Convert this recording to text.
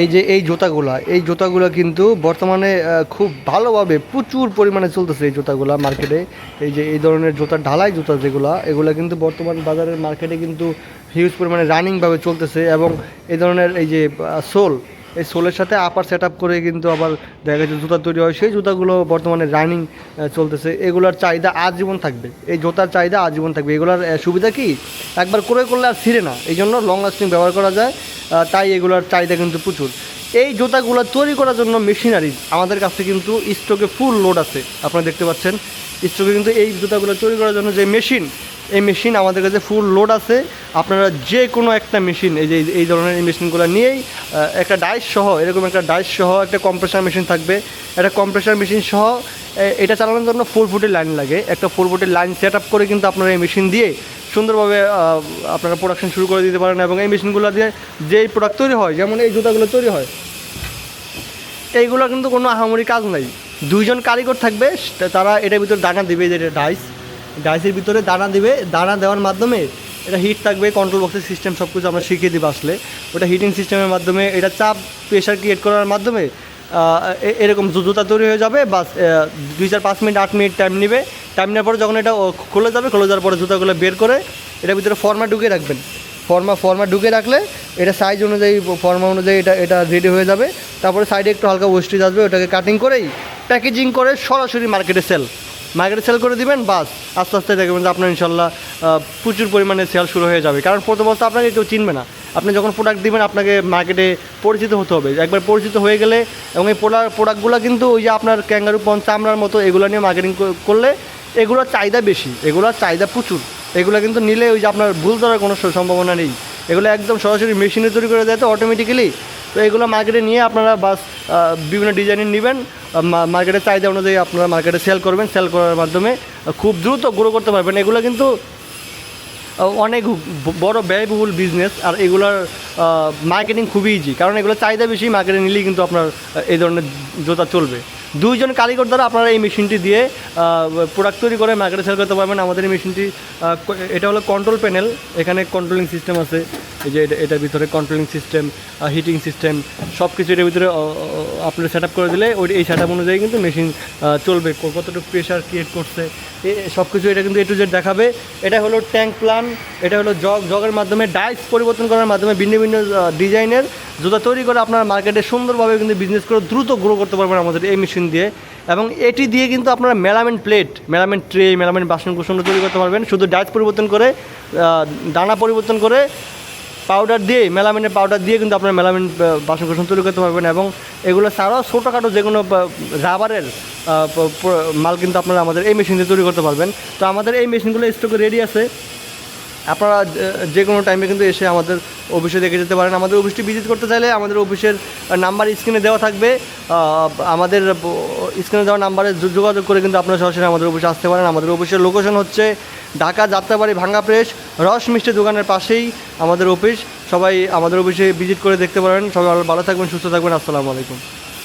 এই যে এই জুতাগুলা, এই জুতাগুলো কিন্তু বর্তমানে খুব ভালোভাবে প্রচুর পরিমাণে চলতেছে এই জুতাগুলা মার্কেটে এই যে এই ধরনের জুতা, ঢালাই জুতা যেগুলা, এগুলা কিন্তু বর্তমান বাজারের মার্কেটে কিন্তু হিউজ পরিমাণে রানিংভাবে চলতেছে এবং এই ধরনের এই যে সোল, এই সোলের সাথে আপার সেট আপ করে কিন্তু আবার দেখা যাচ্ছে জুতা তৈরি হয়। সেই জুতাগুলো বর্তমানে রানিং চলতেছে। এগুলোর চাহিদা আজীবন থাকবে। এই জুতার চাহিদা আজীবন থাকবে। এগুলোর সুবিধা কি? একবার করে করলে আর ছিঁড়ে না। এই জন্য লং লাস্টিং ব্যবহার করা যায়। তাই এগুলোর চাহিদা কিন্তু প্রচুর। এই জুতাগুলো তৈরি করার জন্য মেশিনারি আমাদের কাছে কিন্তু স্টকে ফুল লোড আছে। আপনারা দেখতে পাচ্ছেন স্টকে কিন্তু এই জুতাগুলো তৈরি করার জন্য যে মেশিন, এই মেশিন আমাদের কাছে ফুল লোড আছে। আপনারা যে কোনো একটা মেশিন, এই যে এই- ধরনের এই মেশিনগুলো নিয়েই একটা ডাইস সহ, এরকম একটা ডাইস সহ, একটা কম্প্রেসার মেশিন থাকবে। একটা কম্প্রেসার মেশিন সহ এটা চালানোর জন্য ফোর ফুটের লাইন লাগে। একটা ফোর ফুটের লাইন সেট আপ করে কিন্তু আপনারা এই মেশিন দিয়ে সুন্দরভাবে আপনারা প্রোডাকশন শুরু করে দিতে পারেন এবং এই মেশিনগুলো দিয়ে যেই প্রোডাক্ট তৈরি হয়, যেমন এই জুতাগুলো তৈরি হয়, এইগুলো কিন্তু কোনো আহামরি কাজ নাই। দুইজন কারিগর থাকবে তারা এটার ভিতরে দানা দিবে যে ডাইস ডাইসের ভিতরে দানা দিবে, দানা দেওয়ার মাধ্যমে এটা হিট থাকবে কন্ট্রোল বক্সের সিস্টেম সব কিছু আমরা শিখিয়ে দিব আসলে। ওটা হিটিং সিস্টেমের মাধ্যমে, এটা চাপ প্রেশার ক্রিয়েট করার মাধ্যমে এরকম জুতা তৈরি হয়ে যাবে, বাস দুই চার পাঁচ মিনিট, আট মিনিট টাইম নেবে। টাইম নেওয়ার পরে যখন এটা খুলে যাবে, খুলে যাওয়ার পরে জুতাগুলো বের করে এটার ভিতরে ফর্মা ঢুকিয়ে রাখবেন। ফর্মা ফর্মা ঢুকে রাখলে এটা সাইজ অনুযায়ী ফর্মা অনুযায়ী এটা এটা রেডি হয়ে যাবে। তারপরে সাইডে একটু হালকা ওয়েস্টেজ আসবে, ওটাকে কাটিং করেই প্যাকেজিং করে সরাসরি মার্কেটে সেল মার্কেটে সেল করে দিবেন, বাস। আস্তে আস্তে দেখবেন যে আপনার ইনশাল্লাহ প্রচুর পরিমাণে সেল শুরু হয়ে যাবে। কারণ প্রথমত আপনাকে কেউ চিনবে না। আপনি যখন প্রোডাক্ট দিবেন, আপনাকে মার্কেটে পরিচিত হতে হবে। একবার পরিচিত হয়ে গেলে এবং এই প্রোডাক্ট প্রোডাক্টগুলো কিন্তু ওই যে আপনার ক্যাঙ্গারু পন চামড়ার মতো এগুলো নিয়ে মার্কেটিং করলে এগুলোর চাহিদা বেশি। এগুলোর চাহিদা প্রচুর। এগুলো কিন্তু নিলে ওই যে আপনার ভুল ধরার কোনো সম্ভাবনা নেই। এগুলো একদম সরাসরি মেশিনে তৈরি করে দেয় তো অটোমেটিক্যালি তো এগুলো মার্কেটে নিয়ে আপনারা বাস বিভিন্ন ডিজাইনের নেবেন। মার্কেটের চাহিদা অনুযায়ী আপনারা মার্কেটে সেল করবেন সেল করার মাধ্যমে খুব দ্রুত গ্রো করতে পারবেন। এগুলো কিন্তু অনেক বড় ব্যয়বহুল বিজনেস আর এগুলোর মার্কেটিং খুবই ইজি কারণ এগুলো চাহিদা বেশি মার্কেটে নিলেই কিন্তু আপনার এই ধরনের জুতা চলবে। দুইজন কারিগর দ্বারা আপনারা এই মেশিনটি দিয়ে প্রোডাক্ট তৈরি করে মার্কেটে সেল করতে পারবেন। আমাদের এই মেশিনটি এটা হলো কন্ট্রোল প্যানেল এখানে কন্ট্রোলিং সিস্টেম আছে। এই যে এটা, এটার ভিতরে কন্ট্রোলিং সিস্টেম হিটিং সিস্টেম সব কিছু এটার ভিতরে আপনার সেট করে দিলে ওই, এই সেট অনুযায়ী কিন্তু মেশিন চলবে। কতটুকু প্রেশার ক্রিয়েট করছে। সব কিছু এটা কিন্তু এ টু জেড দেখাবে। এটা হলো ট্যাঙ্ক প্লান এটা হলো জগ জগের মাধ্যমে ডাইস পরিবর্তন করার মাধ্যমে ভিন্ন ভিন্ন ডিজাইনের জুতা তৈরি করে আপনার মার্কেটে সুন্দরভাবে কিন্তু বিজনেস করে দ্রুত গ্রো করতে পারবেন আমাদের এই মেশিন দিয়ে। এবং এটি দিয়ে কিন্তু আপনারা মেলামেন্ট প্লেট মেলামেন্ট ট্রে মেলামেন্ট বাসন কুসন তৈরি করতে পারবেন। শুধু ডাইস পরিবর্তন করে দানা পরিবর্তন করে পাউডার দিয়ে মেলামিনের পাউডার দিয়ে কিন্তু আপনার মেলামিন বাসন কোসন তৈরি করতে পারবেন এবং এগুলো ছাড়াও ছোটোখাটো যে কোনো রাবারের মাল কিন্তু আপনারা আমাদের এই মেশিন দিয়ে তৈরি করতে পারবেন। তো আমাদের এই মেশিনগুলো স্টকে রেডি আছে। আপনারা যে কোনো টাইমে কিন্তু এসে আমাদের অফিসে দেখে যেতে পারেন। আমাদের অফিসটি ভিজিট করতে চাইলে আমাদের অফিসের নাম্বার স্ক্রিনে দেওয়া থাকবে। আমাদের স্ক্রিনে দেওয়া নাম্বারে যোগাযোগ করে কিন্তু আপনারা সরাসরি আমাদের অফিসে আসতে পারেন। আমাদের অফিসের লোকেশন হচ্ছে ঢাকা যাত্রাবাড়ি ভাঙ্গা প্রেস রস মিষ্টি দোকানের পাশেই আমাদের অফিস। সবাই আমাদের অফিসে ভিজিট করে দেখতে পারেন। সবাই ভালো থাকবেন, সুস্থ থাকবেন। আসসালামু আলাইকুম।